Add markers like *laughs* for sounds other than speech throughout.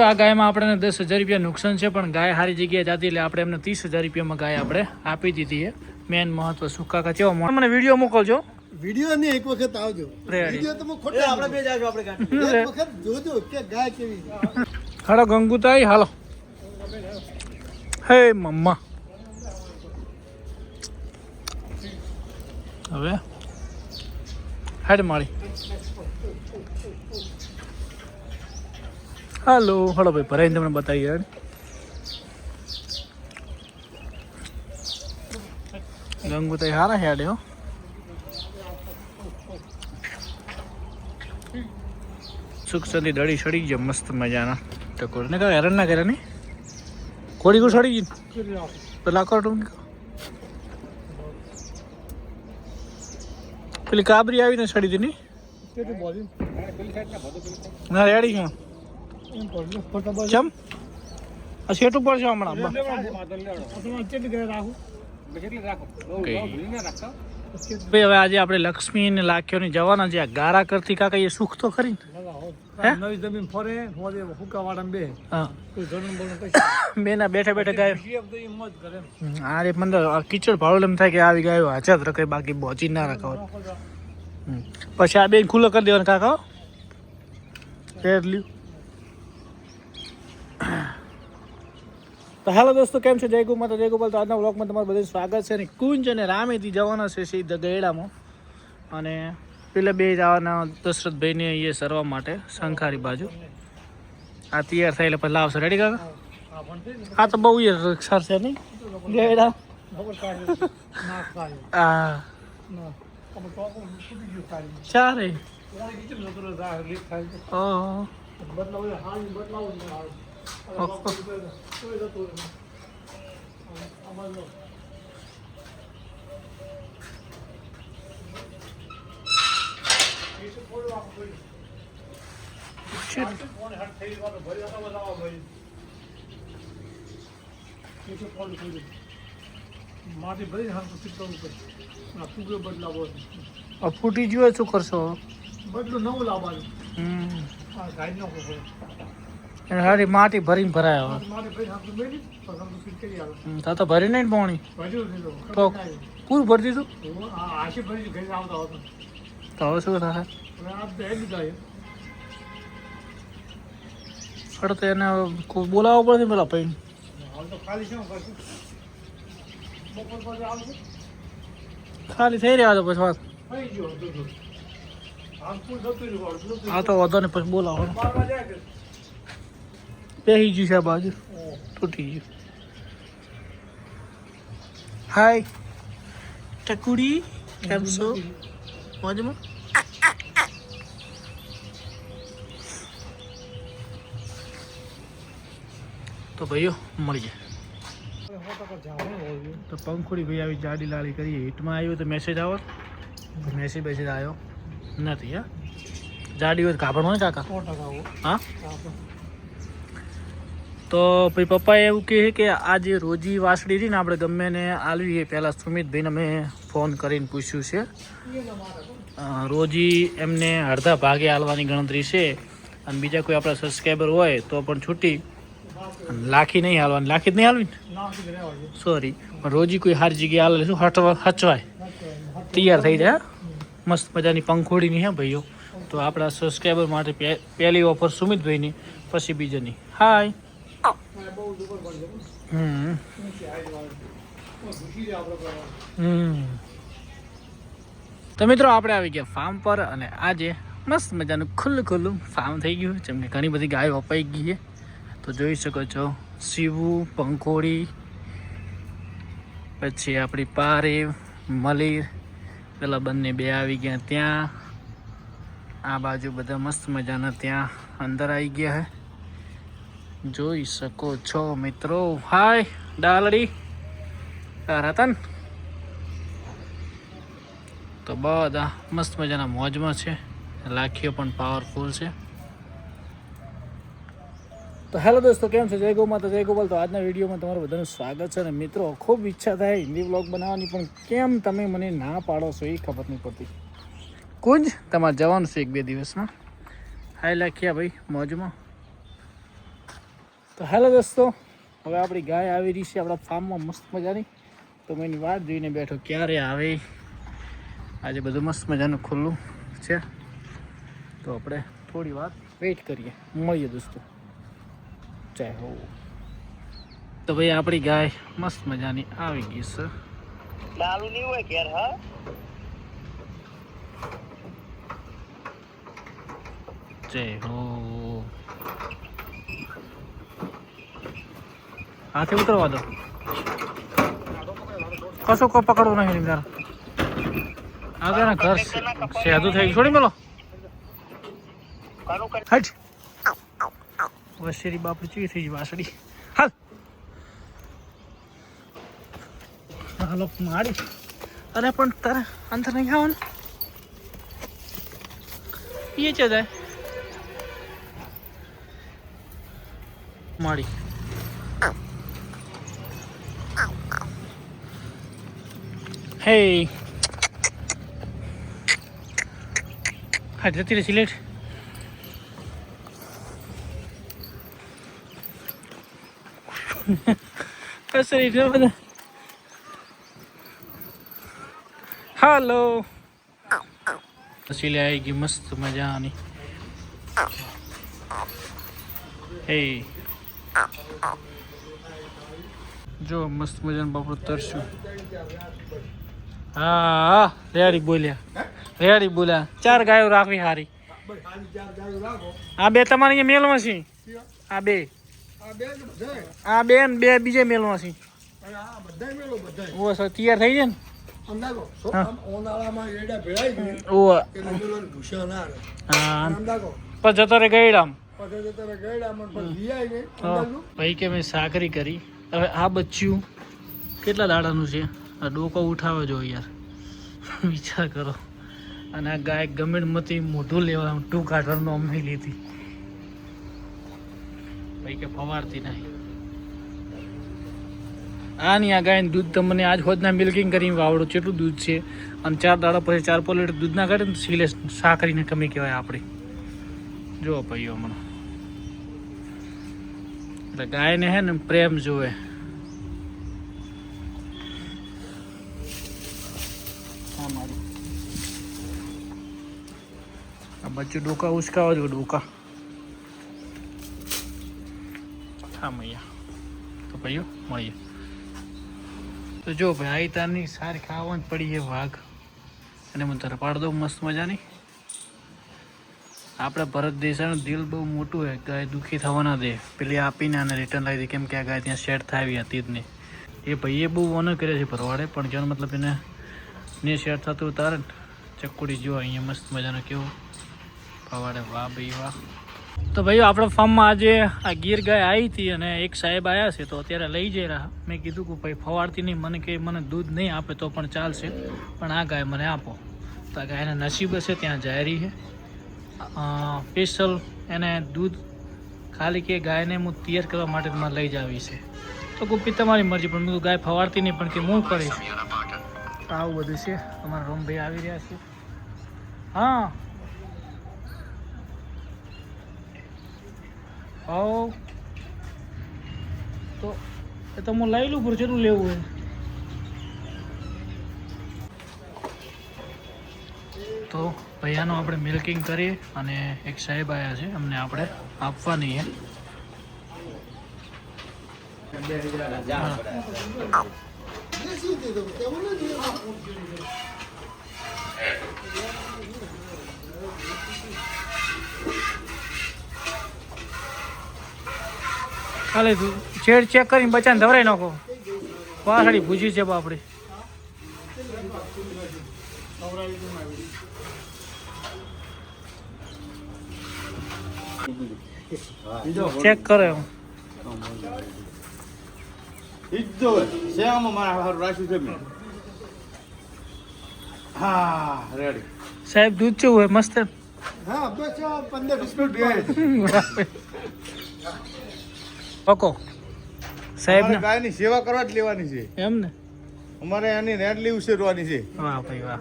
આ ગાયમાં આપણે દસ હજાર રૂપિયા નુકસાન છે પણ ગાય સારી જગ્યાએ જતી એટલે આપણે એમને ત્રીસ હજાર રૂપિયામાં ગાય આપણે આપી દીધી મેન મહત્વ સુકા કા કેવો મને વીડિયો મોકલજો. વીડિયો ની એક વખત આવજો. વીડિયો તો ખોટા આપણે બે જાજો આપણે એક વખત જોજો કે ગાય કેવી છે. હાલો ગંગુતાઈ હાલો. હે મમ્મા. હવે. હેડ માળી. હાલો હળો ભાઈ ભરાઈને તમને બતાવી યાર. ગંગુતાઈ હારા હેડે હો. સુખ સદી દડી સડી ગયા મસ્ત મજાના ટકોર ને કાંઈ હેરાન ના કર્યા નહીં કોડી કોઈ સડી ગઈ? પેલા કરો ટૂંક પેલી કાબરી આવીને સડી હતી નહીં ના રેડી ફોટા ચમ? આ સેટ ઉપર છે હમણાં બા. ભાઈ હવે આજે આપણે લક્ષ્મી ને લાખ્યોની જવાના છે. આ ગારા કરતી કાકા એ સુખ તો ખરી ને? નવી જમીન ફરે ફરે હુકા વાળા બે. કઈ *coughs* બેના બેઠા બેઠા ગાય. હા રે મને આ ભાડો એમ થાય કે આવી ગાયો હાચા રખાય બાકી બોચી ના રખાવ પછી આ બેન ખુલ્લો કરી દેવાનો કાકા હો. એટલું તો હાલો દોસ્તો કેમ છે? જય ગો તો જય ગોપાલ. તો આજના બ્લોગમાં તમારું બધું સ્વાગત છે અને કુંજ અને રામેથી જવાના છે સીધા ગયડામાં અને પેલા બે જવાના દશરથભાઈને એ સરવા માટે શંખારી બાજુ. આ તૈયાર થાય એટલે પછી લાવશે. રેડી કાકા? હા. આ તો બહુ એ રક્ષા છે નહીં? ગયડા હા. ચારે. બદલાવો બદલાવો ભરી ભરી. માટી ભરીને હાથ પછી કરવું પડે. ટુકડો બદલાવો. આ ફૂટી ગયો શું કરશો બદલું નવું લાવવાનું હમ આ ગાય નો પડે એને હારી માટી ભરીને ભરાય હવે. તા તો ભરી નહીં પાણી. તો. પૂરું ભરી દીધું? તો હવે શું થાય? ફળ તો એને બોલાવવો પડે ને પેલા પૈન ખાલી થઈ રહ્યા તો પછી વાત. હા તો. વધો ને પછી બોલાવો. પહેરી ગયું છે આ બાજુ. તૂટી ગયું હાય ટકુડી કેમ છો? મોજમાં? તો ભાઈઓ મળી જાય. તો પંખુડી ભાઈ આવી જાડી લાડી કરીએ હિટમાં આવ્યો તો મેસેજ આવો. મેસેજ મેસેજ આવ્યો નથી હા? જાડી હોય તો કાપડ હોય કાકા. હા? તો ભાઈ પપ્પાએ એવું કહે કે આ જે રોજી વાસળી હતી ને આપણે ગમે ને આલવી એ પહેલાં સુમિતભાઈને મેં ફોન કરીને પૂછ્યું છે. રોજી એમને અડધા ભાગે આલવાની ગણતરી છે અને બીજા કોઈ આપણા સબસ્ક્રાઈબર હોય તો પણ છૂટી. લાખી નહીં હાલવાની લાખી જ નહીં હાલવી છે. સોરી પણ રોજી કોઈ હારી જગ્યાએ હાલે શું હટવા હચવાય? તૈયાર થઈ જાય? મસ્ત મજાની પંખોડીની, હે, ભાઈઓ? તો આપણા સબસ્ક્રાઈબર માટે પહેલી ઓફર સુમિતભાઈની, પછી બીજાની. હાય હમ. હમ તો મિત્રો આપણે આવી ગયા ફાર્મ પર અને આજે મસ્ત મજાનું ખુલ્લું ખુલ્લું ફાર્મ થઈ ગયું જેમ કે ઘણી બધી ગાયો અપાઈ ગઈ છે. તો જોઈ શકો છો સીવું પંખોડી, પછી આપણી પારેવ, મલીર, પેલા બંને બે આવી ગયા ત્યાં. આ બાજુ બધા મસ્ત મજાના ત્યાં અંદર આવી ગયા હે જોઈ શકો છો મિત્રો. હાય, ડાલડી. રતન તો બધા મસ્ત મજાના મોજમાં છે. લાખીઓ પણ પાવરફુલ છે. તો હેલો દોસ્તો, કેમ છે? જય ગો તો જય ગોપાલ. તો આજના વિડીયોમાં તમારું બધાનું સ્વાગત છે અને મિત્રો, ખૂબ ઈચ્છા થાય હિન્દી બ્લોગ બનાવવાની, પણ કેમ તમે મને ના પાડો છો એ ખબર નહીં પડતી. કુંજ, તમારે જવાનું છે એક બે દિવસમાં. હાય લાખિયા ભાઈ, મોજમાં. તો હેલો દોસ્તો હવે આપણી ગાય આવી રહી છે આપણા ફાર્મમાં મસ્ત મજાની. તો હું એની વાત જોઈને બેઠો ક્યારે આવે? આજે બધું મસ્ત મજાનું ખુલ્લું છે. તો આપણે થોડી વાર વેઇટ કરીએ. મળીએ દોસ્તો. જય હો. તો ભાઈ આપણી ગાય મસ્ત મજાની આવી ગઈ છે. ચાલુ નહીં હોય ઘેર હા? જય હો. હાથે ઉતરવા દો. કશો કો પકડવું નહીં તારા ના ઘર સેધું થઈ. છોડી મેલો. હટ. વસેરી બાપ ચી થઈ ગઈ વાસડી હાલ. હાલો, મારી. અરે, પણ તારે અંદર નહીં આવવાનું એ છે જાય મારી. હે હા જતી રહે સિલેટ એટલા બધા હાલો સિલે આવી ગઈ મસ્ત મજાની હે જો મસ્ત મજાનું બાપડું તરશું હા, રેડી બોલ્યા. રેડી બોલ્યા. ચાર ગાયો રાખવી હારી. આ બે તમારે મેલમાં છે. આ બે. આ બે ને બે બીજે મેલમાં છે. ઓ સર તૈયાર થઈ જાય ને? જતો રે ગઈડામ પછી તો તમે ગયડા મને પછી લઈ આવી ગઈ હા. અંદાજનું. ભાઈ કે મેં સાકરી કરી. હવે આ બચ્ચું કેટલા દાડાનું છે? આ ડોકો ઉઠાવે જો યાર. વિચાર કરો. અને આ ગાય ગમે મતી મોઢું લેવા ટુ કાઢવાનું અમને લીધી ભાઈ કે ફવારતી નહીં. આ નહીં આ ગાયનું દૂધ તમને આજ હોદના મિલ્કિંગ કરીને વાવડો કેટલું દૂધ છે. અને ચાર દાડા પછી ચાર પોલ લીટર દૂધ ના કાઢે ને સીલે સાકરીને કમી કહેવાય આપણી. જો ભાઈઓ હમણાં. એટલે ગાયને હે ને પ્રેમ જોવે. બચ્ચું ડોકા ઉસકાવા જો ડોકા હા મૈયા તો ભાઈઓ મળીએ તો જો ભાઈ આઈ તારની સારી ખાવાની પડી છે વાઘ અને મને તારે પાડ દઉં મસ્ત મજાની આપણે ભરત દેસાઈનું દિલ બહુ મોટું હોય ગાય દુઃખી થવા ના દે પેલી આપીને આને રિટર્ન લાવી દે કેમ કે આ ગાય ત્યાં સેટ થાય હતી જ નહીં એ ભાઈએ બહુ ઓનર કરે છે ભરવાડે પણ જેનો મતલબ એને ને સેટ થતું તારે ચકુડી જો અહીંયા મસ્ત મજાનો કેવું ફવાડે વાહ ભાઈ વાહ. તો ભાઈઓ, આપણા ફાર્મમાં આજે આ ગીર ગાય આવી હતી અને એક સાહેબ આવ્યા છે તો અત્યારે લઈ જઈ રહ્યા. મેં કીધું કે ભાઈ ફવાડતી નહીં, મને કે મને દૂધ નહીં આપે તો પણ ચાલશે. પણ આ ગાય મને આપો. તો આ ગાયને નસીબ હશે, ત્યાં જાહેરી છે. સ્પેશિયલ એને દૂધ ખાલી કે ગાયને હું તૈયાર કરવા માટે મારે લઈ જાવી છે. તો ગુપ્પી તમારી મરજી, પણ મેં ગાય ફવાડતી નહીં, પણ કે હું કરીશ? આવું બધું છે. અમારા રોમભાઈ આવી રહ્યા છે. હા. હાઉ તો એ તો હું લઈ લઉં પર કેટલું લેવું હોય. તો ભૈયાનું આપણે મિલ્કિંગ કરીએ અને એક સાહેબ આવ્યા છે, અમને આપણે આપવાની છે દેશી દીધું, કેવું નથી? ખાલી છેડ ચેક કરીને બચાને ધવરાઈ નાખો. પાછળી ભૂજી છે બાપડે. ચેક કરે સાહેબ દૂધ કેવું હોય? મસ્ત? હા બસ પંદર વીસ મિનિટ બે પકો. સાહેબ ગાયની સેવા કરવા જ લેવાની છે. એમ ને? અમારે આની નેટલી ઉછેરવાની છે. વાહ ભાઈ વાહ.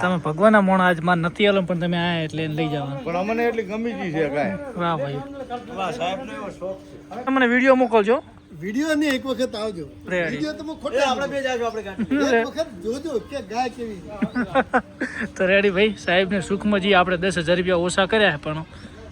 તમે ભગવાનના મોણ આજમાં નથી આલો પણ તમે આયા એટલે એને લઈ જવા પણ અમને એટલી ગમી ગઈ છે ગાય. વાહ ભાઈ. સાહેબ નો એવો શોખ છે. મને વીડિયો મોકલજો. વીડિયો ને એક વખત આવજો. રેડી. વીડિયો તમે ખોટા આપણે બે જાજો આપણે એક વખત જોજો કે ગાય કેવી *laughs* તો રેડી ભાઈ સાહેબને સુખમાં આપણે દસ હજાર રૂપિયા ઓછા કર્યા પણ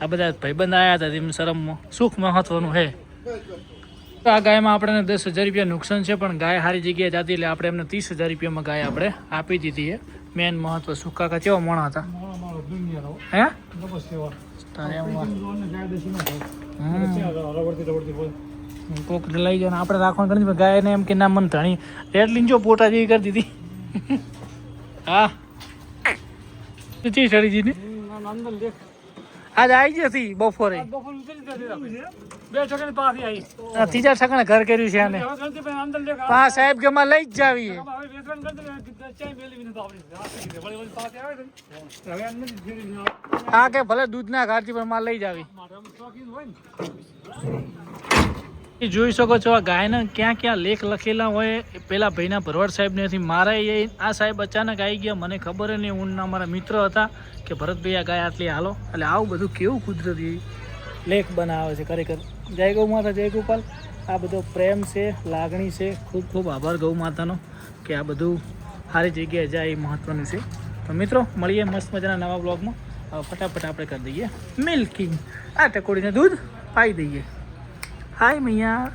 આ બધા ભાઈબંધ આવ્યા હતા તેમ શરમમાં સુખ મહત્વનું છે. તો આ ગાયમાં આપણને દસ હજાર રૂપિયા નુકસાન છે, પણ ગાય સારી જગ્યાએ જતી એટલે આપણે એમને ત્રીસ હજાર રૂપિયામાં ગાય આપણે આપી દીધી છે. મેન મહત્વ સુખ કાકા કેવા મોણા હતા? હે? કોક લઈ જાય આપણે રાખવાનું કરી ગાયને એમ કે ના, મન ધણી રેડ લીંજો પોટા જેવી કરી દીધી. હા. ચી ચડી જીને અંદર લેખ આજ આવી જતી બપોરે. બે આવી ત્રીજા ઠકાણે ઘર કર્યું છે આને. પા સાહેબ કે માં લઈ જ જાવી. આ કે ભલે દૂધ. ના. પણ માં લઈ જાવી. જોઈ શકો છો આ ગાયના ક્યાં ક્યાં લેખ લખેલા હોય. પેલા ભાઈના ભરવાડ સાહેબને નથી મારા એ, આ સાહેબ અચાનક આવી ગયા. મને ખબર નહીં. ઊનના મારા મિત્ર હતા કે ભરતભાઈ, આ ગાય આટલી હાલો. એટલે આવું બધું કેવું કુદરતી લેખ બનાવે છે ખરેખર. જય ગૌ માતા, જય ગોપાલ. આ બધો પ્રેમ છે, લાગણી છે. ખૂબ ખૂબ આભાર ગૌ માતાનો કે આ બધું સારી જગ્યાએ જાય એ મહત્ત્વનું છે. તો મિત્રો, મળીએ મસ્ત મજાના નવા બ્લોગમાં ફટાફટ આપણે કરી દઈએ મિલ્કિંગ આ ટકોડીને દૂધ પાઈ દઈએ. હાય મૈયા